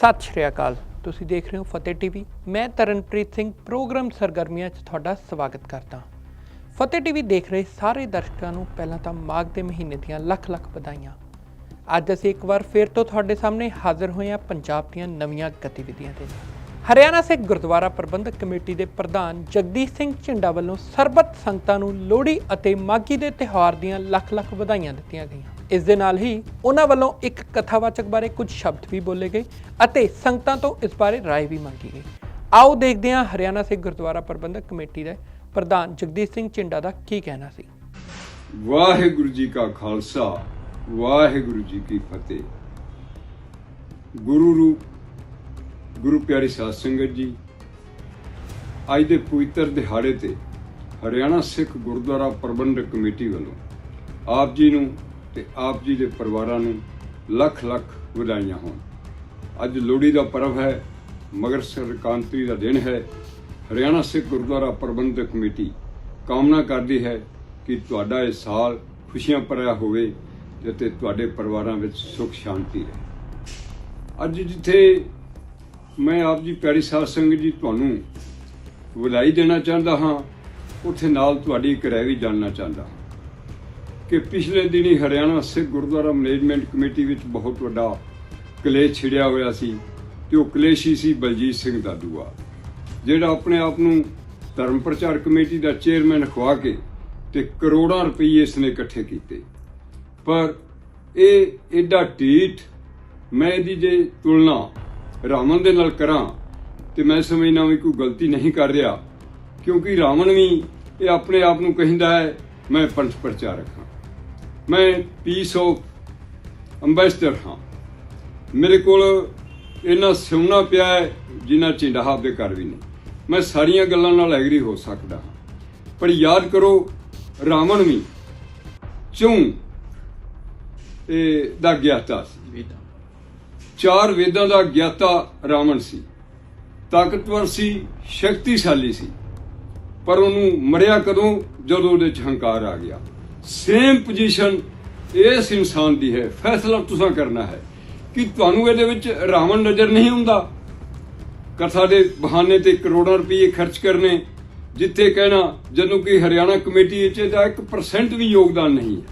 ਸਤਿ ਸ਼੍ਰੀ ਅਕਾਲ। ਤੁਸੀਂ ਦੇਖ ਰਹੇ ਹੋ ਫਤਿਹ ਟੀਵੀ। ਮੈਂ ਤਰਨਪ੍ਰੀਤ ਸਿੰਘ, ਪ੍ਰੋਗਰਾਮ ਸਰਗਰਮੀਆਂ 'ਚ ਤੁਹਾਡਾ ਸਵਾਗਤ ਕਰਦਾ ਫਤਿਹ ਟੀਵੀ ਦੇਖ ਰਹੇ ਸਾਰੇ ਦਰਸ਼ਕਾਂ ਨੂੰ ਪਹਿਲਾਂ ਤਾਂ ਮਾਘ ਦੇ ਮਹੀਨੇ ਦੀਆਂ ਲੱਖ ਲੱਖ ਵਧਾਈਆਂ। ਅੱਜ ਅਸੀਂ ਇੱਕ ਵਾਰ ਫਿਰ ਤੋਂ ਤੁਹਾਡੇ ਸਾਹਮਣੇ ਹਾਜ਼ਰ ਹੋਏ ਹਾਂ ਪੰਜਾਬ ਦੀਆਂ ਨਵੀਆਂ ਗਤੀਵਿਧੀਆਂ ਦੇ ਨਾਲ ਹਰਿਆਣਾ ਸਿੱਖ ਗੁਰਦੁਆਰਾ ਪ੍ਰਬੰਧਕ ਕਮੇਟੀ ਦੇ ਪ੍ਰਧਾਨ ਜਗਦੀਸ਼ ਸਿੰਘ ਝਿੰਡਾ ਵੱਲੋਂ ਸਰਬੱਤ ਸੰਗਤਾਂ ਨੂੰ ਲੋਹੜੀ ਅਤੇ ਮਾਘੀ ਦੇ ਤਿਉਹਾਰ ਦੀਆਂ ਲੱਖ ਲੱਖ ਵਧਾਈਆਂ ਦਿੱਤੀਆਂ ਗਈਆਂ ਇਸ ਦੇ ਨਾਲ ਹੀ ਉਹਨਾਂ ਵੱਲੋਂ ਇੱਕ ਕਥਾਵਾਚਕ ਬਾਰੇ ਕੁਝ ਸ਼ਬਦ ਵੀ ਬੋਲੇ ਗਏ ਅਤੇ ਸੰਗਤਾਂ ਤੋਂ ਇਸ ਬਾਰੇ رائے ਵੀ ਮੰਗੀ ਗਈ ਆਓ ਦੇਖਦੇ ਹਾਂ ਹਰਿਆਣਾ ਸਿੱਖ ਗੁਰਦੁਆਰਾ ਪ੍ਰਬੰਧਕ ਕਮੇਟੀ ਦੇ ਪ੍ਰਧਾਨ ਜਗਦੀਸ਼ ਸਿੰਘ ਝਿੰਡਾ ਦਾ ਕੀ ਕਹਿਣਾ ਸੀ ਵਾਹਿਗੁਰੂ ਜੀ ਕਾ ਖਾਲਸਾ ਵਾਹਿਗੁਰੂ ਜੀ ਕੀ ਫਤਿਹ ਗੁਰੂ ਰੂਪ ਗੁਰੂ ਪਿਆਰੀ ਸਾਧ ਸੰਗਤ ਜੀ, ਅੱਜ ਦੇ ਪਵਿੱਤਰ ਦਿਹਾੜੇ ਤੇ ਹਰਿਆਣਾ ਸਿੱਖ ਗੁਰਦੁਆਰਾ ਪ੍ਰਬੰਧਕ ਕਮੇਟੀ ਵੱਲੋਂ ਆਪ ਜੀ ਨੂੰ ਤੇ ਆਪ ਜੀ ਦੇ ਪਰਿਵਾਰਾਂ ਨੂੰ ਲੱਖ ਲੱਖ ਵਧਾਈਆਂ ਹੋਣ। ਅੱਜ ਲੋਹੜੀ ਦਾ ਪਰਵ ਹੈ, ਮਗਰ ਸੰਕ੍ਰਾਂਤੀ ਦਾ ਦਿਨ ਹੈ। ਹਰਿਆਣਾ ਸਿੱਖ ਗੁਰਦੁਆਰਾ ਪ੍ਰਬੰਧਕ ਕਮੇਟੀ ਕਾਮਨਾ ਕਰਦੀ ਹੈ ਕਿ ਤੁਹਾਡਾ ਇਹ ਸਾਲ ਖੁਸ਼ੀਆਂ ਭਰਿਆ ਹੋਵੇ ਤੇ ਤੁਹਾਡੇ ਪਰਿਵਾਰਾਂ ਵਿੱਚ ਸੁਖ ਸ਼ਾਂਤੀ ਰਹੇ। ਅੱਜ ਜਿੱਥੇ ਮੈਂ ਆਪ ਜੀ ਪਿਆਰੀ ਸਾਧ ਸੰਗਤ ਜੀ ਤੁਹਾਨੂੰ ਵਧਾਈ ਦੇਣਾ ਚਾਹੁੰਦਾ ਹਾਂ। ਉੱਥੇ ਨਾਲ ਤੁਹਾਡੀ ਇੱਕ ਰਾਏ ਵੀ ਜਾਣਨਾ ਚਾਹੁੰਦਾ ਹਾਂ। ਕਿ ਪਿਛਲੇ ਦਿਨੀ ਹਰਿਆਣਾ ਸਿੱਖ ਗੁਰਦੁਆਰਾ ਮੈਨੇਜਮੈਂਟ ਕਮੇਟੀ ਵਿੱਚ ਬਹੁਤ ਵੱਡਾ ਕਲੇਸ਼ ਛਿੜਿਆ ਹੋਇਆ ਸੀ ਤੇ ਉਹ ਕਲੇਸ਼ ਹੀ ਸੀ ਬਲਜੀਤ ਸਿੰਘ ਦਾਦੂਆ ਜਿਹੜਾ ਆਪਣੇ ਆਪ ਨੂੰ ਧਰਮ ਪ੍ਰਚਾਰ ਕਮੇਟੀ ਦਾ ਚੇਅਰਮੈਨ ਖਵਾ ਕੇ ਤੇ ਕਰੋੜਾਂ ਰੁਪਏ ਇਸਨੇ ਇਕੱਠੇ ਕੀਤੇ। ਪਰ ਇਹ ਐਡਾ ਢੀਠ, ਮੈਂ ਇਹਦੀ ਜੇ ਤੁਲਨਾ ਰਾਵਣ ਦੇ ਨਾਲ ਕਰਾਂ ਤੇ ਮੈਂ ਸਮਝਣਾ ਵੀ ਕੋਈ ਗਲਤੀ ਨਹੀਂ ਕਰ ਰਿਹਾ, ਕਿਉਂਕਿ ਰਾਵਣ ਵੀ ਇਹ ਆਪਣੇ ਆਪ ਨੂੰ ਕਹਿੰਦਾ ਹੈ, ਮੈਂ ਪੰਥ ਪ੍ਰਚਾਰਕ ਹਾਂ। ਮੈਂ ਪੀਸ ਆਫ ਅੰਬੈਸਡਰ ਹਾਂ। ਮੇਰੇ ਕੋਲ ਇੰਨਾ ਸਿਉਣਾ ਪਿਆ ਹੈ, ਜਿੰਨਾ ਚਿੰਡਾਹਾਬ ਦੇ ਘਰ ਵੀ ਨਹੀਂ। ਮੈਂ ਸਾਰੀਆਂ ਗੱਲਾਂ ਨਾਲ ਐਗਰੀ ਹੋ ਸਕਦਾ ਹਾਂ। ਪਰ ਯਾਦ ਕਰੋ, ਰਾਵਣ ਵੀ ਚੋਂ ਇਹ ਦਾ ਗਿਆਤਾ ਸੀ। ਚਾਰ ਵੇਦਾਂ ਦਾ ਗਿਆਤਾ ਰਾਵਣ ਸੀ। ਤਾਕਤਵਰ ਸੀ, ਸ਼ਕਤੀਸ਼ਾਲੀ ਸੀ। ਪਰ ਉਹਨੂੰ ਮਰਿਆ ਕਦੋਂ? ਜਦੋਂ ਉਹਦੇ ਚ ਹੰਕਾਰ ਆ ਗਿਆ। ਸੇਮ ਪੋਜੀਸ਼ਨ ਇਸ ਇਨਸਾਨ ਦੀ ਹੈ। ਫੈਸਲਾ ਤੁਸੀਂ ਕਰਨਾ ਹੈ ਕਿ ਤੁਹਾਨੂੰ ਇਹਦੇ ਵਿੱਚ ਰਾਵਣ ਨਜ਼ਰ ਨਹੀਂ ਹੁੰਦਾ ਕਥਾ ਦੇ ਬਹਾਨੇ ਤੇ ਕਰੋੜਾਂ ਰੁਪਏ ਖਰਚ ਕਰਨੇ। ਜਿੱਥੇ ਕਹਿਣਾ, ਜਦੋਂ ਕਿ ਹਰਿਆਣਾ ਕਮੇਟੀ ਵਿੱਚ ਇਹਦਾ 1% ਵੀ ਯੋਗਦਾਨ ਨਹੀਂ ਹੈ।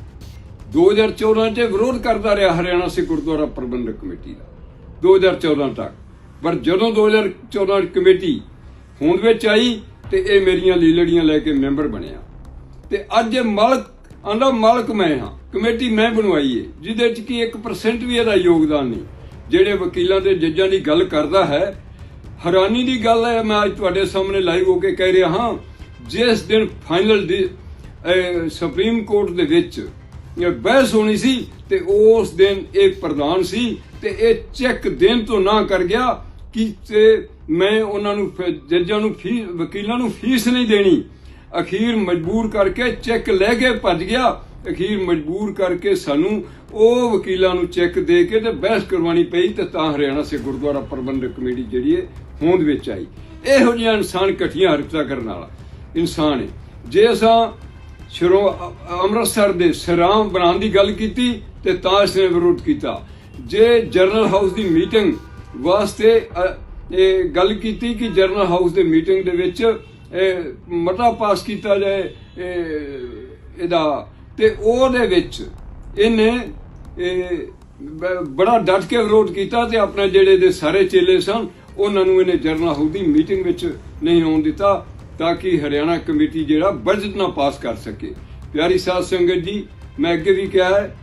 2014 ਚ ਵਿਰੋਧ ਕਰਦਾ ਰਿਹਾ ਹਰਿਆਣਾ ਸਿੱਖ ਗੁਰਦੁਆਰਾ ਪ੍ਰਬੰਧਕ ਕਮੇਟੀ ਦਾ। 2014 ਤੱਕ। ਪਰ ਜਦੋਂ 2014 ਕਮੇਟੀ ਹੋਂਦ ਵਿੱਚ ਆਈ ਤੇ ਇਹ ਮੇਰੀਆਂ ਲੀਲੜੀਆਂ ਲੈ ਕੇ ਮੈਂਬਰ ਬਣਿਆ। ਤੇ ਅੱਜ ਇਹ ਮਾਲਕ ਆਂਦਾ ਮਾਲਕ ਮੈਂ ਹਾਂ। ਕਮੇਟੀ ਮੈਂ ਬਣਵਾਈ ਏ, ਜਿਹਦੇ ਚ ਕੀ 1% ਵੀ ਇਹਦਾ ਯੋਗਦਾਨ ਨਹੀਂ। ਜਿਹੜੇ ਵਕੀਲਾਂ ਤੇ ਜੱਜਾਂ ਦੀ ਗੱਲ ਕਰਦਾ ਹੈ, ਹੈਰਾਨੀ ਦੀ ਗੱਲ ਹੈ, ਮੈਂ ਅੱਜ ਤੁਹਾਡੇ ਸਾਹਮਣੇ ਲਾਈਵ ਹੋ ਕੇ ਕਹਿ ਰਿਹਾ ਹਾਂ, ਜਿਸ ਦਿਨ ਫਾਈਨਲ ਸੁਪਰੀਮ ਕੋਰਟ ਦੇ ਵਿੱਚ ਇਹ ਬਹਿਸ ਹੋਣੀ ਸੀ ਤੇ ਉਸ ਦਿਨ ਇਹ ਪ੍ਰਧਾਨ ਸੀ ਤੇ ਇਹ ਚੈੱਕ ਦੇਣ ਤੋਂ ਨਾ ਕਰ ਗਿਆ ਕਿ ਤੇ ਮੈਂ ਉਹਨਾਂ ਨੂੰ ਜੱਜਾਂ ਨੂੰ ਫੀਸ ਵਕੀਲਾਂ ਨੂੰ ਫੀਸ ਨਹੀਂ ਦੇਣੀ। ਅਖੀਰ ਮਜਬੂਰ ਕਰਕੇ ਚੈੱਕ ਲੈ ਕੇ ਭੱਜ ਗਿਆ। ਅਖੀਰ ਮਜਬੂਰ ਕਰਕੇ ਸਾਨੂੰ ਉਹ ਵਕੀਲਾਂ ਨੂੰ ਚੈੱਕ ਦੇ ਕੇ ਤੇ ਬਹਿਸ ਕਰਵਾਣੀ ਪਈ ਤੇ ਤਾਂ ਹਰਿਆਣਾ ਸੇ ਗੁਰਦੁਆਰਾ ਪ੍ਰਬੰਧਕ ਕਮੇਟੀ ਜਿਹੜੀ ਹੈ, ਹੋਂਦ ਵਿੱਚ ਆਈ। ਇਹੋ ਜਿਹਾ ਇਨਸਾਨ ਇਕੱਠੀਆਂ ਹਰਕਤਾਂ ਕਰਨ ਵਾਲਾ ਇਨਸਾਨ ਹੈ। ਜੇ ਅਸਾਂ ਸ਼ਰੋ ਅੰਮ੍ਰਿਤਸਰ ਦੇ ਸਰਾਮ ਬਣਾਉਣ ਦੀ ਗੱਲ ਕੀਤੀ ਤੇ ਤਾਂ ਇਸਨੇ ਵਿਰੋਧ ਕੀਤਾ। ਜੇ ਜਰਨਲ ਹਾਊਸ ਦੀ ਮੀਟਿੰਗ ਵਾਸਤੇ ਇਹ ਗੱਲ ਕੀਤੀ ਕਿ ਜਰਨਲ ਹਾਊਸ ਦੇ ਮੀਟਿੰਗ ਦੇ ਵਿੱਚ ਮਤਾ ਪਾਸ ਕੀਤਾ ਜਾਏ ਇਹਦਾ, ਤੇ ਉਹਦੇ ਵਿੱਚ ਇਹਨੇ ਬੜਾ ਡਟ ਕੇ ਵਿਰੋਧ ਕੀਤਾ ਤੇ ਆਪਣੇ ਜਿਹੜੇ ਦੇ ਸਾਰੇ ਚੇਲੇ ਸਨ, ਉਹਨਾਂ ਨੂੰ ਇਹਨੇ ਜਰਨਲ ਹਾਊਸ ਦੀ ਮੀਟਿੰਗ ਵਿੱਚ ਨਹੀਂ ਆਉਣ ਦਿੱਤਾ ਤਾਂ ਕਿ ਹਰਿਆਣਾ ਕਮੇਟੀ ਜਿਹੜਾ ਬਜਟ ਨਾ ਪਾਸ ਕਰ ਸਕੇ। ਪਿਆਰੀ ਸਾਧ ਸੰਗਤ ਜੀ, ਮੈਂ ਅੱਗੇ ਵੀ ਕਿਹਾ ਹੈ,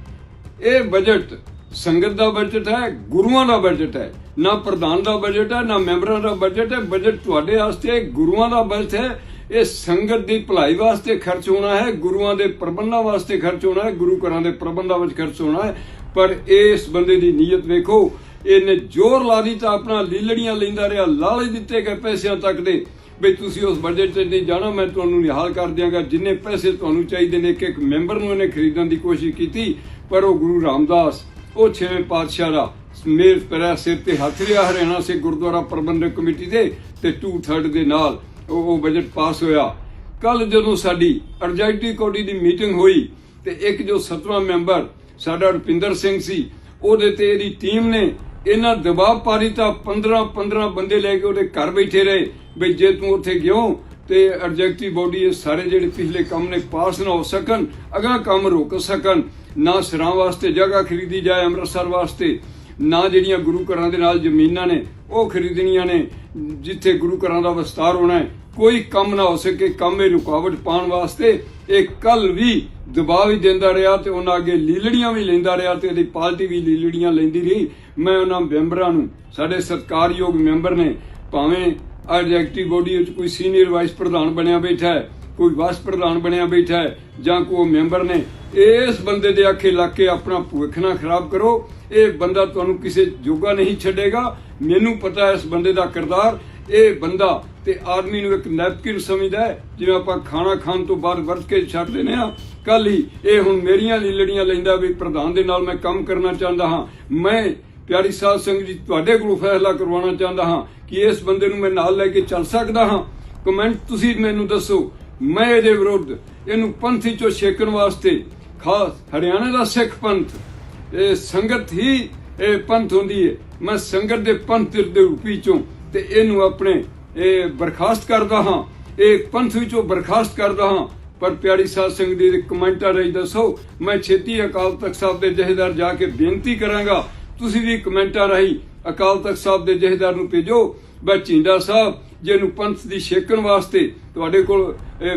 ਇਹ ਬਜਟ ਸੰਗਤ ਦਾ ਬਜਟ ਹੈ, ਗੁਰੂਆਂ ਦਾ ਬਜਟ ਹੈ, ਨਾ ਪ੍ਰਧਾਨ ਦਾ ਬਜਟ ਹੈ, ਨਾ ਮੈਂਬਰਾਂ ਦਾ ਬਜਟ ਹੈ। ਬਜਟ ਤੁਹਾਡੇ ਵਾਸਤੇ ਗੁਰੂਆਂ ਦਾ ਬਜਟ ਹੈ। ਇਹ ਸੰਗਤ ਦੀ ਭਲਾਈ ਵਾਸਤੇ ਖਰਚ ਹੋਣਾ ਹੈ, ਗੁਰੂਆਂ ਦੇ ਪ੍ਰਬੰਧਾਂ ਵਾਸਤੇ ਖਰਚ ਹੋਣਾ ਹੈ, ਗੁਰੂ ਘਰਾਂ ਦੇ ਪ੍ਰਬੰਧਾਂ ਵਿੱਚ ਖਰਚ ਹੋਣਾ ਹੈ। ਪਰ ਇਸ ਬੰਦੇ ਦੀ ਨੀਅਤ ਵੇਖੋ, ਇਹਨੇ ਜ਼ੋਰ ਲਾ ਦਿੱਤਾ, ਆਪਣਾ ਲੀਲੜੀਆਂ ਲੈਂਦਾ ਰਿਹਾ, ਲਾਲਚ ਦਿੱਤੇ ਗਏ ਪੈਸਿਆਂ ਤੱਕ ਦੇ। ਵੀ ਤੁਸੀਂ ਉਸ ਬਜਟ ਤੇ ਨਹੀਂ ਜਾਣਾ, ਮੈਂ ਤੁਹਾਨੂੰ ਨਿਹਾਲ ਕਰ ਦਿਆਂਗਾ। ਜਿੰਨੇ ਪੈਸੇ ਤੁਹਾਨੂੰ ਚਾਹੀਦੇ ਨੇ ਇੱਕ ਇੱਕ ਮੈਂਬਰ ਨੂੰ ਇਹਨੇ ਖਰੀਦਣ ਦੀ ਕੋਸ਼ਿਸ਼ ਕੀਤੀ, ਪਰ ਉਹ ਗੁਰੂ ਰਾਮਦਾਸ ਉਹ ਛੇਵੇਂ ਪਾਤਸ਼ਾਹ ਦਾ ਮੇਰ ਪੈਰਾ ਸਿਰ ਤੇ ਹੱਥ ਰਿਹਾ, ਹਰਿਆਣਾ ਸੇ ਗੁਰਦੁਆਰਾ ਪ੍ਰਬੰਧਕ ਕਮੇਟੀ ਦੇ ਤੇ 2/3 ਦੇ ਨਾਲ ਉਹ ਬਜਟ ਪਾਸ ਹੋਇਆ। ਕੱਲ ਜਦੋਂ ਸਾਡੀ ਅਰਜੈਂਟੀ ਕੋਡੀ ਦੀ ਮੀਟਿੰਗ ਹੋਈ ਤੇ ਇੱਕ ਜੋ ਸਤਵਾਂ ਮੈਂਬਰ ਸਾਡਾ ਰੁਪਿੰਦਰ ਸਿੰਘ ਸੀ, ਉਹਦੇ ਤੇ ਇਹਦੀ ਟੀਮ ਨੇ ਇਹਨਾਂ ਦਬਾਅ ਪਾਰੀ ਤਾਂ 15 15 ਬੰਦੇ ਲੈ ਕੇ ਉਹਦੇ ਘਰ ਬੈਠੇ ਰਹੇ, ਵੀ ਜੇ ਤੂੰ ਉੱਥੇ ਗਿਓ ਤੇ ਐਡਜੈਕਟਿਵ ਬੋਡੀ ਇਹ ਸਾਰੇ ਜਿਹੜੇ ਪਿਛਲੇ ਕੰਮ ਨੇ ਪਾਸ ਨਾ ਹੋ ਸਕਣ ਅਗਲਾ ਕੰਮ ਰੁਕ ਸਕਣ, ਨਾ ਸਿਰਾਂ ਵਾਸਤੇ ਜਗ੍ਹਾ ਖਰੀਦੀ ਜਾਏ ਅੰਮ੍ਰਿਤਸਰ ਵਾਸਤੇ, ਨਾ ਜਿਹੜੀਆਂ ਗੁਰੂ ਘਰਾਂ ਦੇ ਨਾਲ ਜ਼ਮੀਨਾਂ ਨੇ, ਉਹ ਖਰੀਦਣੀਆਂ ਨੇ, ਜਿੱਥੇ ਗੁਰੂ ਘਰਾਂ ਦਾ ਵਿਸਤਾਰ ਹੋਣਾ ਹੈ। ਕੋਈ ਕੰਮ ਨਾ ਹੋ ਸਕੇ ਕੰਮ ਇਹ ਰੁਕਾਵਟ ਪਾਉਣ ਵਾਸਤੇ, ਇਹ ਕੱਲ ਵੀ ਦਬਾਅ ਵੀ ਦਿੰਦਾ ਰਿਹਾ ਤੇ ਉਹਨਾਂ ਅੱਗੇ ਲੀਲੜੀਆਂ ਵੀ ਲੈਂਦਾ ਰਿਹਾ ਤੇ ਇਹਦੀ ਪਾਰਟੀ ਵੀ ਲੀਲੜੀਆਂ ਲੈਂਦੀ ਰਹੀ। ਮੈਂ ਉਹਨਾਂ ਮੈਂਬਰਾਂ ਨੂੰ, ਸਾਡੇ ਸਤਿਕਾਰਯੋਗ ਮੈਂਬਰ ਨੇ, ਭਾਵੇਂ ਐਗਜ਼ੈਕਟਿਵ ਬੋਡੀ ਵਿੱਚ ਕੋਈ ਸੀਨੀਅਰ ਵਾਈਸ ਪ੍ਰਧਾਨ ਬਣਿਆ ਬੈਠਾ ਹੈ, ਕੋਈ ਵਾਈਸ ਪ੍ਰਧਾਨ ਬਣਿਆ ਬੈਠਾ ਹੈ, ਜਾਂ ਕੋਈ ਮੈਂਬਰ ਨੇ, ਇਸ ਬੰਦੇ ਦੇ ਆਖੇ ਲੱਗ ਕੇ ਆਪਣਾ ਭਵਿੱਖ ਨਾ ਖਰਾਬ ਕਰੋ। ਇਹ ਬੰਦਾ ਤੁਹਾਨੂੰ ਕਿਸੇ ਜੋਗਾ ਨਹੀਂ ਛੱਡੇਗਾ। ਮੈਨੂੰ ਪਤਾ ਹੈ ਇਸ ਬੰਦੇ ਦਾ ਕਿਰਦਾਰ। ਇਹ ਬੰਦਾ ਤੇ ਆਦਮੀ ਨੂੰ ਇੱਕ ਨੈਪਕਿਨ ਸਮਝਦਾ ਹੈ, ਜਿਵੇਂ ਆਪਾਂ ਖਾਣਾ ਖਾਣ ਤੋਂ ਬਾਅਦ ਵਰਤ ਕੇ ਛੱਡ ਦਿੰਦੇ ਆ ਕੱਲ ਹੀ ਇਹ ਹੁਣ ਮੇਰੀਆਂ ਲੀਲੜੀਆਂ ਲੈਂਦਾ ਵੀ ਪ੍ਰਧਾਨ ਦੇ ਨਾਲ ਮੈਂ ਕੰਮ ਕਰਨਾ ਚਾਹੁੰਦਾ ਹਾਂ। ਮੈਂ ਪਿਆਰੀ ਸਾਧ ਸਿੰਘ ਜੀ, ਤੁਹਾਡੇ ਕੋਲੋਂ ਫੈਸਲਾ ਕਰਵਾਉਣਾ ਚਾਹੁੰਦਾ ਹਾਂ ਕਿ ਇਸ ਬੰਦੇ ਨੂੰ ਮੈਂ ਨਾਲ ਲੈ ਕੇ ਚੱਲ ਸਕਦਾ ਹਾਂ। ਕਮੈਂਟ ਤੁਸੀਂ ਮੈਨੂੰ ਦੱਸੋ। ਮੈਂ ਇਹਦੇ ਵਿਰੁੱਧ ਇਹਨੂੰ ਪੰਥੀ ਚੋਂ ਛੇਕਣ ਵਾਸਤੇ ਖਾਸ ਹਰਿਆਣਾ ਦਾ ਸਿੱਖ ਪੰਥ, ਇਹ ਸੰਗਤ ਹੀ ਇਹ ਪੰਥ ਹੁੰਦੀ ਹੈ। ਮੈਂ ਸੰਗਤ ਦੇ ਪੰਥ ਦੇ ਰੂਪੀ ਚੋਂ ਤੇ ਇਹਨੂੰ ਆਪਣੇ ਇਹ ਬਰਖਾਸਤ ਕਰਦਾ ਹਾਂ। ਇਹ ਪੰਥ ਵਿੱਚੋਂ ਬਰਖਾਸਤ ਕਰਦਾ ਹਾਂ। ਪਰ ਪਿਆਰੀ ਸਾਧ ਸੰਗਤ ਦੇ ਕਮੈਂਟਾਂ ਰਾਹੀਂ ਦੱਸੋ। ਮੈਂ ਛੇਤੀ ਅਕਾਲ ਤਖਤ ਸਾਹਿਬ ਦੇ ਜਹੇਦਾਰ ਜਾ ਕੇ ਬੇਨਤੀ ਕਰਾਂਗਾ ਤੁਸੀਂ ਵੀ ਕਮੈਂਟਾਂ ਰਾਹੀਂ ਅਕਾਲ ਤਖਤ ਸਾਹਿਬ ਦੇ ਜਹੇਦਾਰ ਨੂੰ ਭੇਜੋ। ਬਈ ਝਿੰਡਾ ਸਾਹਿਬ, ਜਿਹਨੂੰ ਪੰਥ ਦੀ ਛੇਕਣ ਵਾਸਤੇ ਤੁਹਾਡੇ ਕੋਲ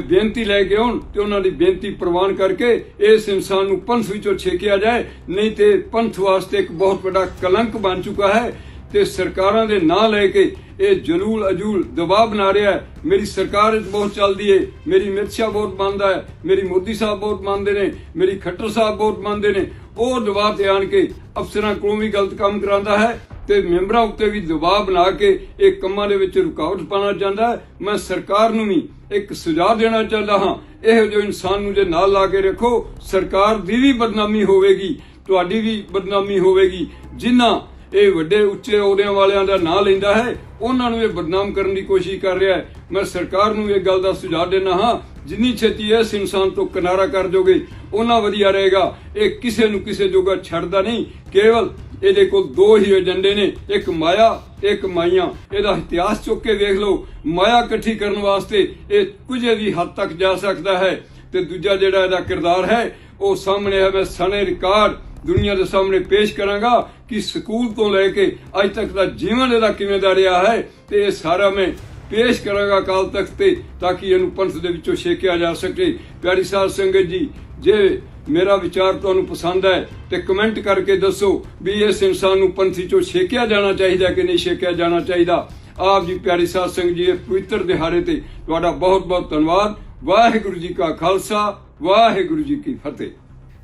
ਬੇਨਤੀ ਲੈ ਕੇ ਆਉਣ ਤੇ ਉਹਨਾਂ ਦੀ ਬੇਨਤੀ ਪ੍ਰਵਾਨ ਕਰਕੇ ਇਸ ਇਨਸਾਨ ਨੂੰ ਪੰਥ ਵਿੱਚੋਂ ਛੇਕਿਆ ਜਾਏ। ਨਹੀਂ ਤੇ ਪੰਥ ਵਾਸਤੇ ਇੱਕ ਬਹੁਤ ਵੱਡਾ ਕਲੰਕ ਬਣ ਚੁੱਕਾ ਹੈ ਤੇ ਸਰਕਾਰਾਂ ਦੇ ਨਾਂ ਲੈ ਕੇ ਇਹ ਜਲੂਲ ਅਜੂਲ ਦਬਾਅ ਬਣਾ ਰਿਹਾ ਹੈ। ਮੇਰੀ ਸਰਕਾਰ ਬਹੁਤ ਚੱਲਦੀ ਹੈ ਮੇਰੀ ਅਮਿਤ ਸ਼ਾਹ ਬਹੁਤ ਮੰਨਦਾ ਹੈ। ਮੇਰੀ ਮੋਦੀ ਸਾਹਿਬ ਬਹੁਤ ਮੰਨਦੇ ਨੇ। ਮੇਰੀ ਖੱਟਰ ਸਾਹਿਬ ਬਹੁਤ ਮੰਨਦੇ ਨੇ। ਉਹ ਦਬਾਅ ਤੇ ਆਣ ਕੇ ਅਫਸਰਾਂ ਕੋਲੋਂ ਵੀ ਗਲਤ ਕੰਮ ਕਰਾਉਂਦਾ ਹੈ ਤੇ ਮੈਂਬਰਾਂ ਉੱਤੇ ਵੀ ਦਬਾਅ ਬਣਾ ਕੇ ਇਹ ਕੰਮਾਂ ਦੇ ਵਿੱਚ ਰੁਕਾਵਟ ਪਾਉਣਾ ਚਾਹੁੰਦਾ ਹੈ। ਮੈਂ ਸਰਕਾਰ ਨੂੰ ਵੀ ਇੱਕ ਸੁਝਾਅ ਦੇਣਾ ਚਾਹੁੰਦਾ ਹਾਂ। ਇਹੋ ਜਿਹੇ ਇਨਸਾਨ ਨੂੰ ਜੇ ਨਾਲ ਲਾ ਕੇ ਰੱਖੋ, ਸਰਕਾਰ ਦੀ ਵੀ ਬਦਨਾਮੀ ਹੋਵੇਗੀ, ਤੁਹਾਡੀ ਵੀ ਬਦਨਾਮੀ ਹੋਵੇਗੀ। ਜਿਨ੍ਹਾਂ ਇਹ ਵੱਡੇ ਉੱਚੇ ਅਹੁਦਿਆਂ ਵਾਲਿਆਂ ਦਾ ਨਾਂ ਲੈਂਦਾ ਹੈ। ਉਹਨਾਂ ਨੂੰ ਇਹ ਬਦਨਾਮ ਕਰਨ ਦੀ ਕੋਸ਼ਿਸ਼ ਕਰ ਰਿਹਾ ਹੈ। ਮੈਂ ਸਰਕਾਰ ਨੂੰ ਇਹ ਗੱਲ ਦਾ ਸੁਝਾਅ ਦੇਣਾ ਹਾਂ, ਜਿੰਨੀ ਛੇਤੀ ਇਸ ਇਨਸਾਨ ਤੋਂ ਕਿਨਾਰਾ ਕਰ ਜੋਗੇ ਉਹਨਾਂ ਵਧੀਆ ਰਹੇਗਾ। ਇਹ ਕਿਸੇ ਨੂੰ ਕਿਸੇ ਜੋਗਾ ਛੱਡਦਾ ਨਹੀਂ। ਕੇਵਲ ਇਹਦੇ ਕੋਲ ਦੋ ਹੀ ਏਜੰਡੇ ਨੇ, ਇੱਕ ਮਾਇਆ, ਇੱਕ ਮਾਈਆਂ। ਇਹਦਾ ਇਤਿਹਾਸ ਚੁੱਕ ਕੇ ਵੇਖ ਲਓ। ਮਾਇਆ ਇਕੱਠੀ ਕਰਨ ਵਾਸਤੇ ਇਹ ਕੁਝ ਵੀ ਹੱਦ ਤੱਕ ਜਾ ਸਕਦਾ ਹੈ। ਤੇ ਦੂਜਾ ਜਿਹੜਾ ਇਹਦਾ ਕਿਰਦਾਰ ਹੈ, ਉਹ ਸਾਹਮਣੇ ਹੈ ਮੈਂ ਸਣੇ ਰਿਕਾਰਡ। ਦੁਨੀਆ ਦੇ ਸਾਹਮਣੇ ਪੇਸ਼ ਕਰਾਂਗਾ ਕਿ ਸਕੂਲ ਤੋਂ ਲੈ ਕੇ ਅੱਜ ਤੱਕ ਦਾ ਜੀਵਨ ਇਹਦਾ ਕਿਵੇਂ ਦਾ ਰਿਹਾ ਹੈ ਤੇ ਇਹ ਸਾਰਾ ਮੈਂ ਪੇਸ਼ ਕਰਾਂਗਾ ਕਾਲ ਤੱਕ ਤੇ ਤਾਂ ਕਿ ਇਹਨੂੰ ਪੰਥ ਦੇ ਵਿੱਚੋਂ ਛੇਕਿਆ ਜਾ ਸਕੇ। ਪਿਆਰੀ ਸਾਧ ਸੰਗਤ ਜੀ, ਜੇ ਮੇਰਾ ਵਿਚਾਰ ਤੁਹਾਨੂੰ ਪਸੰਦ ਹੈ ਤੇ ਕਮੈਂਟ ਕਰਕੇ ਦੱਸੋ ਵੀ ਇਸ ਇਨਸਾਨ ਨੂੰ ਪੰਥੀ ਚੋਂ ਛੇਕਿਆ ਜਾਣਾ ਚਾਹੀਦਾ ਕਿ ਨਹੀਂ ਛੇਕਿਆ ਜਾਣਾ ਚਾਹੀਦਾ। ਆਪ ਜੀ ਪਿਆਰੀ ਸਾਧ ਸੰਗਤ ਜੀ, ਇਹ ਪਵਿੱਤਰ ਦਿਹਾੜੇ ਤੇ ਤੁਹਾਡਾ ਬਹੁਤ ਬਹੁਤ ਧੰਨਵਾਦ। ਵਾਹਿਗੁਰੂ ਜੀ ਕਾ ਖਾਲਸਾ, ਵਾਹਿਗੁਰੂ ਜੀ ਕੀ ਫਤਿਹ।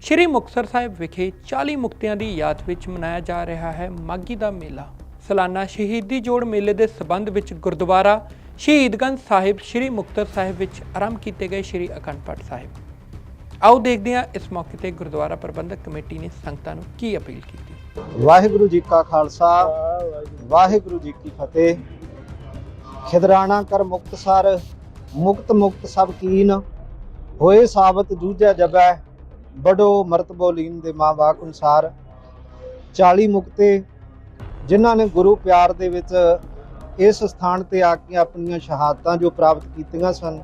ਸ਼੍ਰੀ ਮੁਕਤਸਰ ਸਾਹਿਬ ਵਿਖੇ 40 ਮੁਕਤਿਆਂ ਦੀ ਯਾਦ ਵਿੱਚ ਮਨਾਇਆ ਜਾ ਰਿਹਾ ਹੈ ਮਾਗੀ ਦਾ ਮੇਲਾ। ਸਾਲਾਨਾ ਸ਼ਹੀਦੀ ਜੋੜ ਮੇਲੇ ਦੇ ਸਬੰਧ ਵਿੱਚ ਗੁਰਦੁਆਰਾ ਸ਼ਹੀਦਗੰਜ ਸਾਹਿਬ ਸ਼੍ਰੀ ਮੁਕਤਸਰ ਸਾਹਿਬ ਵਿੱਚ ਆਰੰਭ ਕੀਤੇ ਗਏ ਸ਼੍ਰੀ ਅਖੰਡ ਪਾਠ ਸਾਹਿਬ। ਆਓ ਦੇਖਦੇ ਹਾਂ ਇਸ ਮੌਕੇ ਤੇ ਗੁਰਦੁਆਰਾ ਪ੍ਰਬੰਧਕ ਕਮੇਟੀ ਨੇ ਸੰਗਤਾਂ ਨੂੰ ਕੀ ਅਪੀਲ ਕੀਤੀ। ਵਾਹਿਗੁਰੂ ਜੀ ਕਾ ਖਾਲਸਾ, ਵਾਹਿਗੁਰੂ ਜੀ ਕੀ ਫਤਿਹ। ਖਿਦਰਾਣਾ ਕਰ ਮੁਕਤਸਰ, ਮੁਕਤ ਮੁਕਤ ਸਭ ਕੀਨ। ਹੋਏ ਸਾਬਤ ਜੂਝੈ ਜਬੈ ਬੜੋ ਮਰਤਬੋਲੀਨ ਦੇ ਮਾਂ ਵਾਕ ਅਨੁਸਾਰ 40 ਮੁਕਤੇ ਜਿਨ੍ਹਾਂ ਨੇ ਗੁਰੂ ਪਿਆਰ ਦੇ ਵਿੱਚ ਇਸ ਸਥਾਨ ਤੇ ਆ ਕੇ ਆਪਣੀਆਂ ਸ਼ਹਾਦਤਾਂ ਜੋ ਪ੍ਰਾਪਤ ਕੀਤੀਆਂ ਸਨ,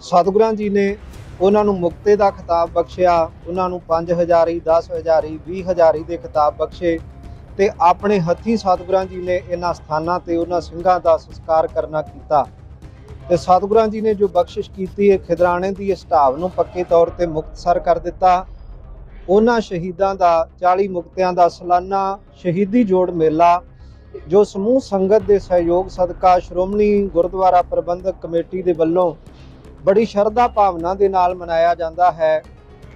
ਸਤਿਗੁਰਾਂ ਜੀ ਨੇ ਉਹਨਾਂ ਨੂੰ ਮੁਕਤੇ ਦਾ ਖਿਤਾਬ ਬਖਸ਼ਿਆ, ਉਹਨਾਂ ਨੂੰ 5000 10000 20000 ਦੇ ਖਿਤਾਬ ਬਖਸ਼ੇ ਤੇ ਆਪਣੇ ਹੱਥੀਂ ਸਤਿਗੁਰਾਂ ਜੀ ਨੇ ਇਹਨਾਂ ਸਥਾਨਾਂ ਤੇ ਉਹਨਾਂ ਸਿੰਘਾਂ ਦਾ ਸੰਸਕਾਰ ਕਰਨਾ ਕੀਤਾ। ਤੇ ਸਤਿਗੁਰਾਂ ਜੀ ਨੇ ਜੋ ਬਖਸ਼ਿਸ਼ ਕੀਤੀ ਹੈ, ਖਿਦਰਾਣੇ ਦੀ ਇਸ ਢਾਬ ਨੂੰ ਪੱਕੇ ਤੌਰ ਤੇ ਮੁਕਤਸਰ ਕਰ ਦਿੱਤਾ। ਉਹਨਾਂ ਸ਼ਹੀਦਾਂ ਦਾ 40 ਮੁਕਤਿਆਂ ਦਾ ਸਾਲਾਨਾ ਸ਼ਹੀਦੀ ਜੋੜ ਮੇਲਾ, ਜੋ ਸਮੂਹ ਸੰਗਤ ਦੇ ਸਹਿਯੋਗ ਸਦਕਾ ਸ਼੍ਰੋਮਣੀ ਗੁਰਦੁਆਰਾ ਪ੍ਰਬੰਧਕ ਕਮੇਟੀ ਦੇ ਵੱਲੋਂ ਬੜੀ ਸ਼ਰਧਾ ਭਾਵਨਾ ਦੇ ਨਾਲ ਮਨਾਇਆ ਜਾਂਦਾ ਹੈ।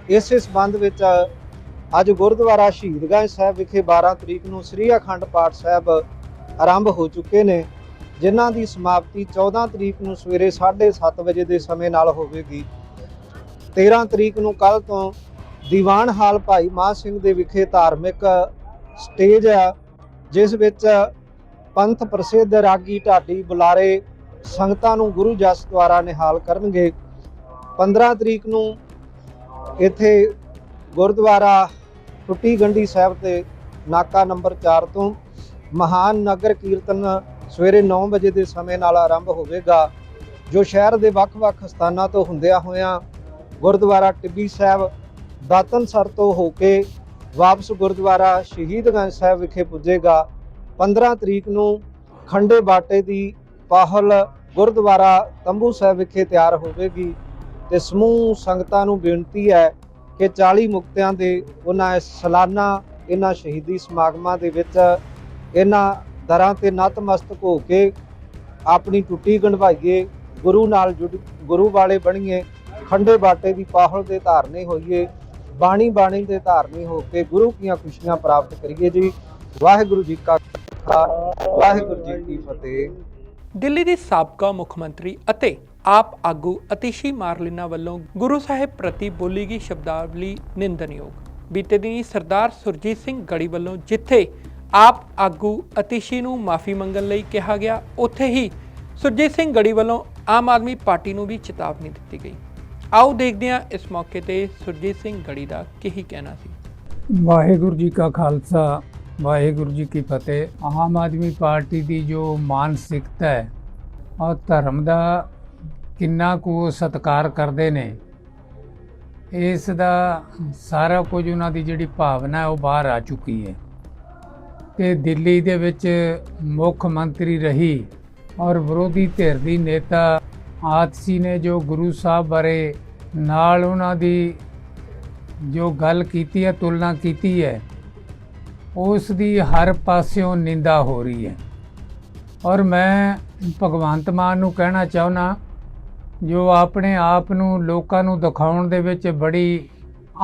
ਇਸੇ ਸਬੰਧ ਵਿੱਚ ਅੱਜ ਗੁਰਦੁਆਰਾ ਸ਼ਹੀਦਗੰਜ ਸਾਹਿਬ ਵਿਖੇ 12 ਤਰੀਕ ਨੂੰ ਸ੍ਰੀ ਅਖੰਡ ਪਾਠ ਸਾਹਿਬ ਆਰੰਭ ਹੋ ਚੁੱਕੇ ਨੇ। ਜਿਨ੍ਹਾਂ ਦੀ ਸਮਾਪਤੀ 14 ਤਰੀਕ ਨੂੰ ਸਵੇਰੇ 7:30 ਵਜੇ ਦੇ ਸਮੇਂ ਨਾਲ ਹੋਵੇਗੀ। 13 ਤਰੀਕ ਨੂੰ ਕੱਲ ਤੋਂ ਦੀਵਾਨ ਹਾਲ ਭਾਈ ਮਾਨ ਸਿੰਘ ਦੇ ਵਿਖੇ ਧਾਰਮਿਕ ਸਟੇਜ ਆ, ਜਿਸ ਵਿੱਚ ਪੰਥ ਪ੍ਰਸਿੱਧ ਰਾਗੀ ਢਾਡੀ ਬੁਲਾਰੇ ਸੰਗਤਾਂ ਨੂੰ ਗੁਰੂ ਜਸ ਦੁਆਰਾ ਨਿਹਾਲ ਕਰਨਗੇ। 15 ਤਰੀਕ ਨੂੰ ਇੱਥੇ ਗੁਰਦੁਆਰਾ ਟੁੱਟੀ ਗੰਢੀ ਸਾਹਿਬ ਤੇ ਨਾਕਾ ਨੰਬਰ 4 ਤੋਂ ਮਹਾਨ ਨਗਰ ਕੀਰਤਨ ਸਵੇਰੇ 9 ਵਜੇ ਦੇ ਸਮੇਂ ਨਾਲ ਆਰੰਭ ਹੋਵੇਗਾ, ਜੋ ਸ਼ਹਿਰ ਦੇ ਵੱਖ-ਵੱਖ ਸਥਾਨਾਂ ਤੋਂ ਹੁੰਦਿਆਂ ਹੋਇਆਂ ਗੁਰਦੁਆਰਾ ਟਿੱਬੀ ਸਾਹਿਬ ਦਾਤਨਸਰ ਤੋਂ ਹੋ ਕੇ ਵਾਪਸ ਗੁਰਦੁਆਰਾ ਸ਼ਹੀਦਗੰਜ ਸਾਹਿਬ ਵਿਖੇ ਪੁੱਜੇਗਾ। 15 ਤਰੀਕ ਨੂੰ ਖੰਡੇ ਬਾਟੇ ਦੀ ਪਾਹਲ ਗੁਰਦੁਆਰਾ ਤੰਬੂ ਸਾਹਿਬ ਵਿਖੇ ਤਿਆਰ ਹੋਵੇਗੀ ਤੇ ਸਮੂਹ ਸੰਗਤਾਂ ਨੂੰ ਬੇਨਤੀ ਹੈ ਕਿ 40 ਮੁਕਤਿਆਂ ਦੇ ਉਹਨਾਂ ਇਸ ਸਾਲਾਨਾ ਇਹਨਾਂ ਸ਼ਹੀਦੀ ਸਮਾਗਮਾਂ ਦੇ ਵਿੱਚ ਇਹਨਾਂ ਦਰਾਂ ਤੇ ਨਤਮਸਤਕ ਹੋ ਕੇ ਆਪਣੀ ਟੁੱਟੀ ਗੰਢਵਾਈਏ, ਗੁਰੂ ਨਾਲ ਜੁੜ, ਗੁਰੂ ਵਾਲੇ ਬਣੀਏ, ਖੰਡੇ ਬਾਟੇ ਦੀ ਪਾਹਲ ਦੇ ਧਾਰਨੇ ਹੋਈਏ, ਬਾਣੀ ਬਾਣੀ ਦੇ ਧਾਰਨੇ ਹੋ ਕੇ ਗੁਰੂ ਕੀਆਂ ਖੁਸ਼ੀਆਂ ਪ੍ਰਾਪਤ ਕਰੀਏ ਜੀ। ਵਾਹਿਗੁਰੂ ਜੀ ਕਾ ਖਾਲਸਾ, ਵਾਹਿਗੁਰੂ ਜੀ ਕੀ ਫਤਿਹ। ਦਿੱਲੀ ਦੀ ਸਾਬਕਾ ਮੁੱਖ ਮੰਤਰੀ ਅਤੇ ਆਪ ਆਗੂ ਅਤੀਸ਼ੀ ਮਾਰਲਿਨਾ ਵੱਲੋਂ ਗੁਰੂ ਸਾਹਿਬ ਪ੍ਰਤੀ ਬੋਲੀ ਗਈ ਸ਼ਬਦਾਵਲੀ ਨਿੰਦਨਯੋਗ ਬੀਤੇ ਦਿਨੀ ਸਰਦਾਰ ਸੁਰਜੀਤ ਸਿੰਘ ਗੜੀ ਵੱਲੋਂ ਜਿੱਥੇ ਆਪ ਆਗੂ ਅਤੀਸ਼ੀ ਨੂੰ ਮਾਫੀ ਮੰਗਣ ਲਈ ਕਿਹਾ ਗਿਆ। ਉੱਥੇ ਹੀ ਸੁਰਜੀਤ ਸਿੰਘ ਗੜੀ ਵੱਲੋਂ ਆਮ ਆਦਮੀ ਪਾਰਟੀ ਨੂੰ ਵੀ ਚੇਤਾਵਨੀ ਦਿੱਤੀ ਗਈ। ਆਓ ਦੇਖਦੇ ਹਾਂ ਇਸ ਮੌਕੇ ਤੇ ਸੁਰਜੀਤ ਸਿੰਘ ਗੜੀ ਦਾ ਕੀ ਕਹਿਣਾ ਸੀ। ਵਾਹਿਗੁਰੂ ਜੀ ਕਾ ਖਾਲਸਾ, ਵਾਹਿਗੁਰੂ ਜੀ ਕੀ ਫਤਿਹ। ਆਮ ਆਦਮੀ ਪਾਰਟੀ ਦੀ ਜੋ ਮਾਨਸਿਕਤਾ ਹੈ, ਔਰ ਧਰਮ ਦਾ ਕਿੰਨਾ ਕੁ ਉਹ ਸਤਿਕਾਰ ਕਰਦੇ ਨੇ, ਇਸ ਦਾ ਸਾਰਾ ਕੁਝ ਉਹਨਾਂ ਦੀ ਜਿਹੜੀ ਭਾਵਨਾ ਹੈ ਉਹ ਬਾਹਰ ਆ ਚੁੱਕੀ ਹੈ। ਤੇ ਦਿੱਲੀ ਦੇ ਵਿੱਚ ਮੁੱਖ ਮੰਤਰੀ ਰਹੀ ਔਰ ਵਿਰੋਧੀ ਧਿਰ ਦੀ ਨੇਤਾ ਆਤਸੀ ਨੇ ਜੋ ਗੁਰੂ ਸਾਹਿਬ ਬਾਰੇ ਨਾਲ ਉਹਨਾਂ ਦੀ ਜੋ ਗੱਲ ਕੀਤੀ ਹੈ, ਤੁਲਨਾ ਕੀਤੀ ਹੈ, ਉਸ ਦੀ ਹਰ ਪਾਸਿਓਂ ਨਿੰਦਾ ਹੋ ਰਹੀ ਹੈ। ਔਰ ਮੈਂ ਭਗਵੰਤ ਮਾਨ ਨੂੰ ਕਹਿਣਾ ਚਾਹੁੰਦਾ, ਜੋ ਆਪਣੇ ਆਪ ਨੂੰ ਲੋਕਾਂ ਨੂੰ ਦਿਖਾਉਣ ਦੇ ਵਿੱਚ ਬੜੀ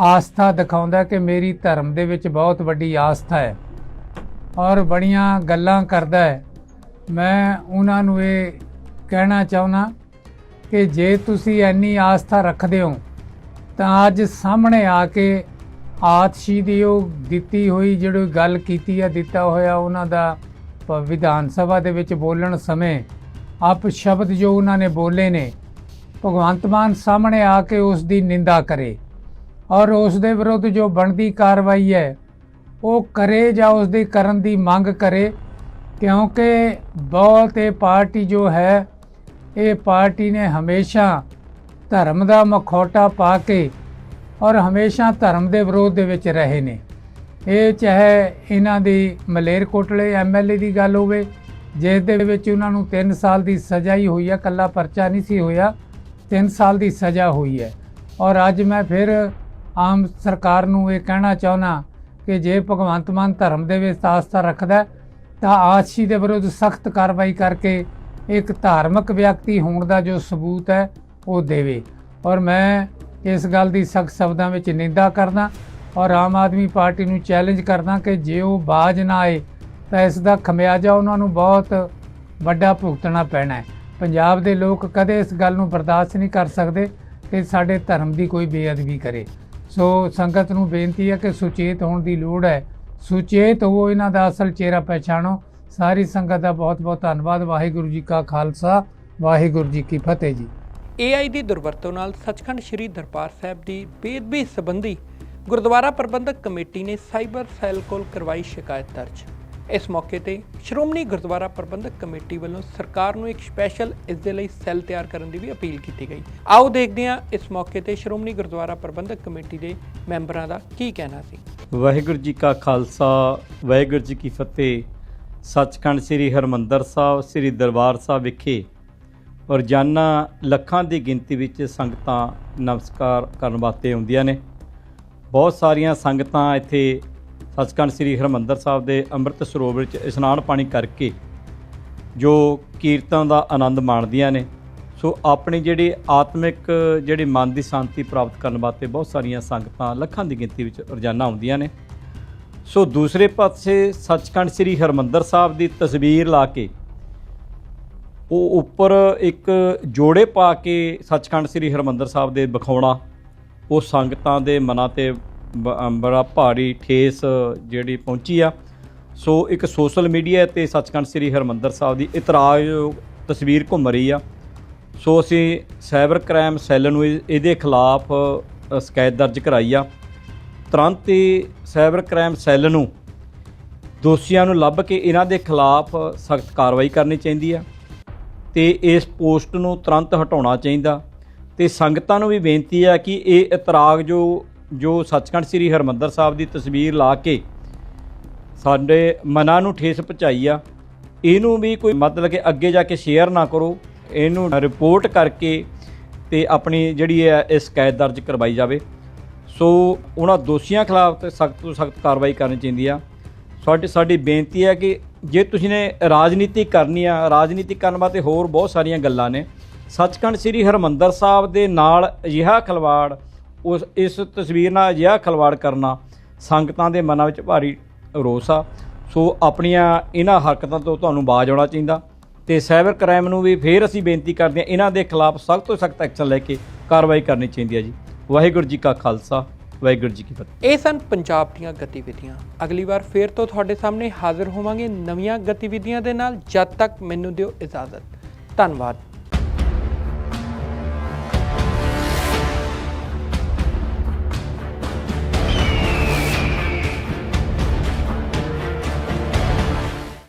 ਆਸਥਾ ਦਿਖਾਉਂਦਾ ਕਿ ਮੇਰੀ ਧਰਮ ਦੇ ਵਿੱਚ ਬਹੁਤ ਵੱਡੀ ਆਸਥਾ ਹੈ। ਔਰ ਬੜੀਆਂ ਗੱਲਾਂ ਕਰਦਾ ਹੈ। ਮੈਂ ਉਹਨਾਂ ਨੂੰ ਇਹ ਕਹਿਣਾ ਚਾਹੁੰਦਾ ਕਿ ਜੇ ਤੁਸੀਂ ਇੰਨੀ ਆਸਥਾ ਰੱਖਦੇ ਹੋ, ਤਾਂ ਅੱਜ ਸਾਹਮਣੇ ਆ ਕੇ ਆਤਸ਼ੀ ਦੀ ਉਹ ਦਿੱਤੀ ਹੋਈ ਜਿਹੜੀ ਗੱਲ ਕੀਤੀ ਆ, ਦਿੱਤਾ ਹੋਇਆ ਉਹਨਾਂ ਦਾ ਵਿਧਾਨ ਸਭਾ ਦੇ ਵਿੱਚ ਬੋਲਣ ਸਮੇਂ ਆਪ ਸ਼ਬਦ ਜੋ ਉਹਨਾਂ ਨੇ ਬੋਲੇ ਨੇ, ਭਗਵੰਤ ਮਾਨ ਸਾਹਮਣੇ ਆ ਕੇ ਉਸ ਦੀ ਨਿੰਦਾ ਕਰੇ। ਔਰ ਉਸ ਦੇ ਵਿਰੁੱਧ ਜੋ ਬਣਦੀ ਕਾਰਵਾਈ ਹੈ ਉਹ ਕਰੇ ਜਾਂ ਉਸ ਦੀ ਕਰਨ ਦੀ ਮੰਗ ਕਰੇ, ਕਿਉਂਕਿ ਬਹੁਤ ਇਹ ਪਾਰਟੀ ਜੋ ਹੈ, ਇਹ ਪਾਰਟੀ ਨੇ ਹਮੇਸ਼ਾ ਧਰਮ ਦਾ ਮਖੌਟਾ ਪਾ ਕੇ ਔਰ ਹਮੇਸ਼ਾ ਧਰਮ ਦੇ ਵਿਰੋਧ ਦੇ ਵਿੱਚ ਰਹੇ ਨੇ। ਇਹ ਚਾਹੇ ਇਹਨਾਂ ਦੀ ਮਲੇਰਕੋਟਲੇ ਐਮਐਲਏ ਦੀ ਗੱਲ ਹੋਵੇ, ਜਿਸ ਦੇ ਵਿੱਚ ਉਹਨਾਂ ਨੂੰ 3 ਸਾਲ ਦੀ ਸਜ਼ਾ ਹੀ ਹੋਈ ਹੈ ਕੱਲਾ ਪਰਚਾ ਨਹੀਂ ਸੀ ਹੋਇਆ 3 ਸਾਲ ਦੀ ਸਜ਼ਾ ਹੋਈ ਹੈ। ਔਰ ਅੱਜ ਮੈਂ ਫਿਰ ਆਮ ਸਰਕਾਰ ਨੂੰ ਇਹ ਕਹਿਣਾ ਚਾਹੁੰਦਾ ਕਿ ਜੇ ਭਗਵੰਤ ਮਾਨ ਧਰਮ ਦੇ ਵਿੱਚ ਆਸਥਾ ਰੱਖਦਾ ਤਾਂ ਆਸ਼ੀ ਦੇ ਵਿਰੁੱਧ ਸਖਤ ਕਾਰਵਾਈ ਕਰਕੇ ਇੱਕ ਧਾਰਮਿਕ ਵਿਅਕਤੀ ਹੋਣ ਦਾ ਜੋ ਸਬੂਤ ਹੈ, ਉਹ ਦੇਵੇ। ਔਰ ਮੈਂ ਇਸ ਗੱਲ ਦੀ ਸਖਤ ਸ਼ਬਦਾਂ ਵਿੱਚ ਨਿੰਦਾ ਕਰਦਾ ਔਰ ਆਮ ਆਦਮੀ ਪਾਰਟੀ ਨੂੰ ਚੈਲੰਜ ਕਰਦਾ ਕਿ ਜੇ ਉਹ ਬਾਜ ਨਾ ਆਏ, ਤਾਂ ਇਸ ਦਾ ਖਮਿਆਜਾ ਉਹਨਾਂ ਨੂੰ ਬਹੁਤ ਵੱਡਾ ਭੁਗਤਣਾ ਪੈਣਾ ਹੈ। ਪੰਜਾਬ ਦੇ ਲੋਕ ਕਦੇ ਇਸ ਗੱਲ ਨੂੰ ਬਰਦਾਸ਼ਤ ਨਹੀਂ ਕਰ ਸਕਦੇ ਕਿ ਸਾਡੇ ਧਰਮ ਦੀ ਕੋਈ ਬੇਅਦਬੀ ਕਰੇ। ਸੋ ਸੰਗਤ ਨੂੰ ਬੇਨਤੀ ਹੈ ਕਿ ਸੁਚੇਤ ਹੋਣ ਦੀ ਲੋੜ ਹੈ। ਸੁਚੇਤ ਹੋ ਇਹਨਾਂ ਦਾ ਅਸਲ ਚਿਹਰਾ ਪਛਾਣੋ ਸਾਰੀ ਸੰਗਤ ਦਾ ਬਹੁਤ ਬਹੁਤ ਧੰਨਵਾਦ। ਵਾਹਿਗੁਰੂ ਜੀ ਕਾ ਖਾਲਸਾ, ਵਾਹਿਗੁਰੂ ਜੀ ਕੀ ਫਤਿਹ ਜੀ। AI ਦੀ ਦੁਰਵਰਤੋਂ ਨਾਲ ਸੱਚਖੰਡ ਸ੍ਰੀ ਦਰਬਾਰ ਸਾਹਿਬ ਦੀ ਬੇਦਬੀ ਸੰਬੰਧੀ ਗੁਰਦੁਆਰਾ ਪ੍ਰਬੰਧਕ ਕਮੇਟੀ ਨੇ ਸਾਈਬਰ ਸੈੱਲ ਕੋਲ ਕਰਵਾਈ ਸ਼ਿਕਾਇਤ ਦਰਜ। ਇਸ ਮੌਕੇ ਤੇ ਸ਼੍ਰੋਮਣੀ ਗੁਰਦੁਆਰਾ ਪ੍ਰਬੰਧਕ ਕਮੇਟੀ ਵੱਲੋਂ ਸਰਕਾਰ ਨੂੰ ਇੱਕ ਸਪੈਸ਼ਲ ਇਸ ਦੇ ਲਈ ਸੈੱਲ ਤਿਆਰ ਕਰਨ ਦੀ ਵੀ ਅਪੀਲ ਕੀਤੀ ਗਈ। ਆਓ ਦੇਖਦੇ ਹਾਂ ਇਸ ਮੌਕੇ ਤੇ ਸ਼੍ਰੋਮਣੀ ਗੁਰਦੁਆਰਾ ਪ੍ਰਬੰਧਕ ਕਮੇਟੀ ਦੇ ਮੈਂਬਰਾਂ ਦਾ ਕੀ ਕਹਿਣਾ ਸੀ। ਵਾਹਿਗੁਰੂ ਜੀ ਕਾ ਖਾਲਸਾ, ਵਾਹਿਗੁਰੂ ਜੀ ਕੀ ਫਤਿਹ। ਸੱਚਖੰਡ ਸ੍ਰੀ ਹਰਮੰਦਰ ਸਾਹਿਬ, ਸ੍ਰੀ ਦਰਬਾਰ ਸਾਹਿਬ ਵਿਖੇ ਰੋਜ਼ਾਨਾ ਲੱਖਾਂ ਦੀ ਗਿਣਤੀ ਵਿੱਚ ਸੰਗਤਾਂ ਨਮਸਕਾਰ ਕਰਨ ਵਾਸਤੇ ਆਉਂਦੀਆਂ ਨੇ। ਬਹੁਤ ਸਾਰੀਆਂ ਸੰਗਤਾਂ ਇੱਥੇ ਸੱਚਖੰਡ ਸ੍ਰੀ ਹਰਮੰਦਰ ਸਾਹਿਬ ਦੇ ਅੰਮ੍ਰਿਤ ਸਰੋਵਰ ਵਿੱਚ ਇਸ਼ਨਾਨ ਪਾਣੀ ਕਰਕੇ ਜੋ ਕੀਰਤਨ ਦਾ ਆਨੰਦ ਮਾਣਦੀਆਂ ਨੇ। ਸੋ ਆਪਣੀ ਜਿਹੜੀ ਆਤਮਿਕ, ਜਿਹੜੀ ਮਨ ਦੀ ਸ਼ਾਂਤੀ ਪ੍ਰਾਪਤ ਕਰਨ ਵਾਸਤੇ ਬਹੁਤ ਸਾਰੀਆਂ ਸੰਗਤਾਂ ਲੱਖਾਂ ਦੀ ਗਿਣਤੀ ਵਿੱਚ ਰੋਜ਼ਾਨਾ ਆਉਂਦੀਆਂ ਨੇ। ਸੋ ਦੂਸਰੇ ਪਾਸੇ ਸੱਚਖੰਡ ਸ੍ਰੀ ਹਰਮੰਦਰ ਸਾਹਿਬ ਦੀ ਤਸਵੀਰ ਲਾ ਕੇ ਉਹ ਉੱਪਰ ਇੱਕ ਜੋੜੇ ਪਾ ਕੇ ਸੱਚਖੰਡ ਸ੍ਰੀ ਹਰਮੰਦਰ ਸਾਹਿਬ ਦੇ ਵਿਖਾਉਣਾ, ਉਹ ਸੰਗਤਾਂ ਦੇ ਮਨਾਂ ਤੇ ਬੜਾ ਭਾਰੀ ਠੇਸ ਜਿਹੜੀ ਪਹੁੰਚੀ ਆ। ਸੋ ਇੱਕ ਸੋਸ਼ਲ ਮੀਡੀਆ ਤੇ ਸੱਚਖੰਡ ਸ੍ਰੀ ਹਰਮੰਦਰ ਸਾਹਿਬ ਦੀ ਇਤਰਾਜ਼ ਤਸਵੀਰ ਘੁੰਮ ਰਹੀ ਆ। ਸੋ ਅਸੀਂ ਸਾਈਬਰ ਕ੍ਰਾਈਮ ਸੈੱਲ ਨੂੰ ਇਹ- ਇਹਦੇ ਖਿਲਾਫ ਸ਼ਿਕਾਇਤ ਦਰਜ ਕਰਾਈ ਆ। ਤੁਰੰਤ ਹੀ ਸਾਈਬਰ ਕ੍ਰਾਈਮ ਸੈੱਲ ਨੂੰ ਦੋਸ਼ੀਆਂ ਨੂੰ ਲੱਭ ਕੇ ਇਹਨਾਂ ਦੇ ਖਿਲਾਫ ਸਖਤ ਕਾਰਵਾਈ ਕਰਨੀ ਚਾਹੀਦੀ ਆ ਤੇ ਇਸ ਪੋਸਟ ਨੂੰ ਤੁਰੰਤ ਹਟਾਉਣਾ ਚਾਹੀਦਾ। ਤੇ ਸੰਗਤਾਂ ਨੂੰ ਵੀ ਬੇਨਤੀ ਆ ਕਿ ਇਹ ਇਤਰਾਗ ਜੋ ਜੋ ਸੱਚਖੰਡ ਸ੍ਰੀ ਹਰਮੰਦਰ ਸਾਹਿਬ ਦੀ ਤਸਵੀਰ ਲਾ ਕੇ ਸਾਡੇ ਮਨਾਂ ਨੂੰ ਠੇਸ ਪਹੁੰਚਾਈ ਆ, ਇਹਨੂੰ ਵੀ ਕੋਈ ਮਤਲਬ ਕਿ ਅੱਗੇ ਜਾ ਕੇ ਸ਼ੇਅਰ ਨਾ ਕਰੋ, ਇਹਨੂੰ ਰਿਪੋਰਟ ਕਰਕੇ ਤੇ ਆਪਣੀ ਜਿਹੜੀ ਹੈ ਇਹ ਸ਼ਿਕਾਇਤ ਦਰਜ ਕਰਵਾਈ ਜਾਵੇ। ਸੋ ਉਹਨਾਂ ਦੋਸ਼ੀਆਂ ਖਿਲਾਫ ਤੇ ਸਖਤ ਤੋਂ ਸਖਤ ਕਾਰਵਾਈ ਕਰਨੀ ਚਾਹੀਦੀ ਆ। ਸਾਡੀ ਸਾਡੀ ਬੇਨਤੀ ਹੈ ਕਿ ਜੇ ਤੁਸੀਂ ਨੇ ਰਾਜਨੀਤੀ ਕਰਨੀ ਆ, ਰਾਜਨੀਤੀ ਕਰਨ ਵਾਸਤੇ ਹੋਰ ਬਹੁਤ ਸਾਰੀਆਂ ਗੱਲਾਂ ਨੇ। ਸੱਚਖੰਡ ਸ੍ਰੀ ਹਰਮੰਦਰ ਸਾਹਿਬ ਦੇ ਨਾਲ ਅਜਿਹਾ ਖਲਵਾੜ ਉਸ, ਇਸ ਤਸਵੀਰ ਨਾਲ ਅਜਿਹਾ ਖਲਵਾੜ ਕਰਨਾ ਸੰਗਤਾਂ ਦੇ ਮਨਾਂ ਵਿੱਚ ਭਾਰੀ ਰੋਸ ਆ। ਸੋ ਆਪਣੀਆਂ ਇਹਨਾਂ ਹਰਕਤਾਂ ਤੋਂ ਤੁਹਾਨੂੰ ਬਾਜ ਆਉਣਾ ਚਾਹੀਦਾ ਤੇ ਸਾਈਬਰ ਕ੍ਰਾਈਮ ਨੂੰ ਵੀ ਫੇਰ ਅਸੀਂ ਬੇਨਤੀ ਕਰਦੇ ਹਾਂ, ਇਹਨਾਂ ਦੇ ਖਿਲਾਫ ਸਖਤ ਤੋਂ ਸਖਤ ਐਕਸ਼ਨ ਲੈ ਕੇ ਕਾਰਵਾਈ ਕਰਨੀ ਚਾਹੀਦੀ ਹੈ ਜੀ। ਵਾਹਿਗੁਰੂ ਜੀ ਕਾ ਖਾਲਸਾ, ਵਾਹਿਗੁਰੂ ਜੀ ਕੀ ਫਤਿਹ। ਇਹ ਸਨ ਪੰਜਾਬ ਦੀਆਂ ਗਤੀਵਿਧੀਆਂ। ਅਗਲੀ ਵਾਰ ਫੇਰ ਤੋਂ ਤੁਹਾਡੇ ਸਾਹਮਣੇ ਹਾਜ਼ਰ ਹੋਵਾਂਗੇ ਨਵੀਆਂ ਗਤੀਵਿਧੀਆਂ ਦੇ ਨਾਲ। ਜਦ ਤੱਕ ਮੈਨੂੰ ਦਿਓ ਇਜਾਜ਼ਤ। ਧੰਨਵਾਦ।